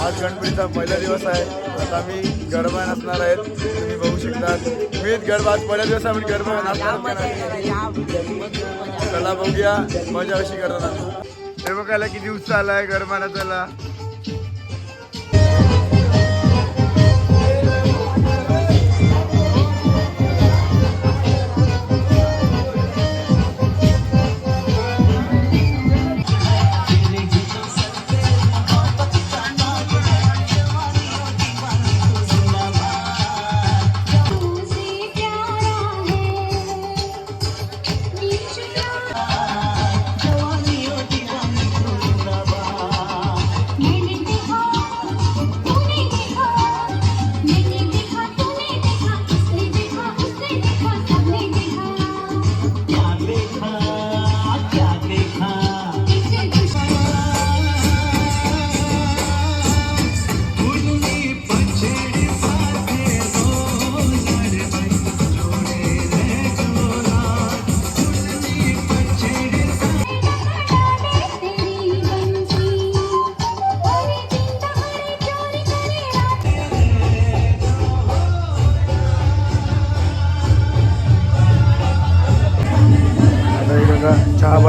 आज गणपतीचा पहिला दिवस आहे. आता आम्ही गरबा नाचणार आहेत. तुम्ही बघू शकता. मी गरबा आज पहिला दिवस आम्ही गरबा नाचणार चला बघूया. मजा करतात आम्ही. हे बघायला किती उत्साह आलाय गरबा नाचायला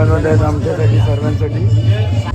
बनवले आहेत आमच्यासाठी सर्वांसाठी.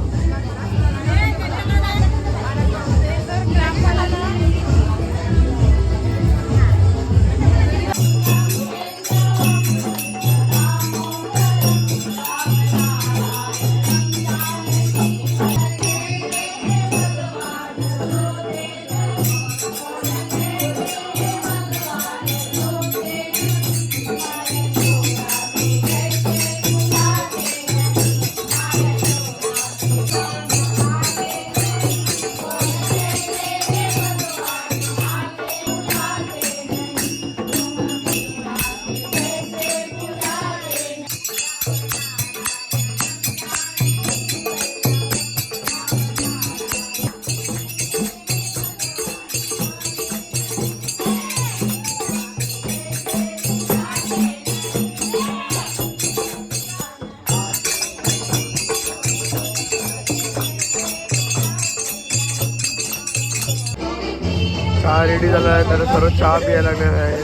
चहा रेडी झाला आहे तर सर्व चहा प्यायला लागणार आहे.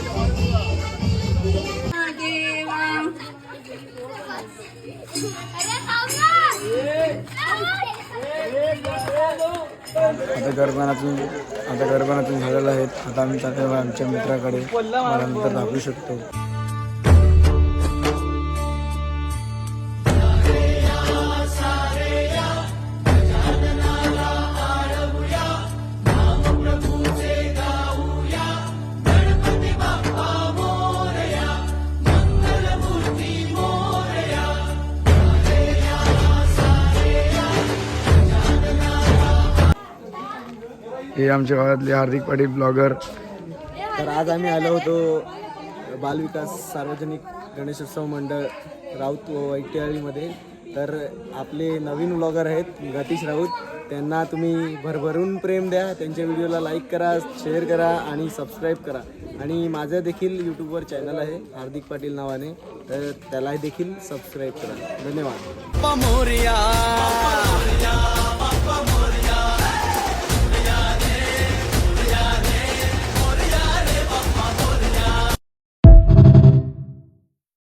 आता गरबानातून आता गरबानातून झालेलं आहेत आता आम्ही चाललो आमच्या मित्राकडे. मला नंतर दाखवू शकतो. हे आमच्या गावातले हार्दिक पाटील ब्लॉगर. तर आज आम्ही आलो होतो बालविकास सार्वजनिक गणेशोत्सव मंडळ राऊत व वैट्याळीमध्ये तर आपले नवीन ब्लॉगर आहेत गतीश राऊत. त्यांना तुम्ही भरभरून प्रेम द्या. त्यांच्या व्हिडिओला लाईक करा शेअर करा आणि सबस्क्राईब करा. आणि माझं देखील यूट्यूबवर चॅनल आहे हार्दिक पाटील नावाने. तर त्याला देखील सबस्क्राईब करा. धन्यवाद.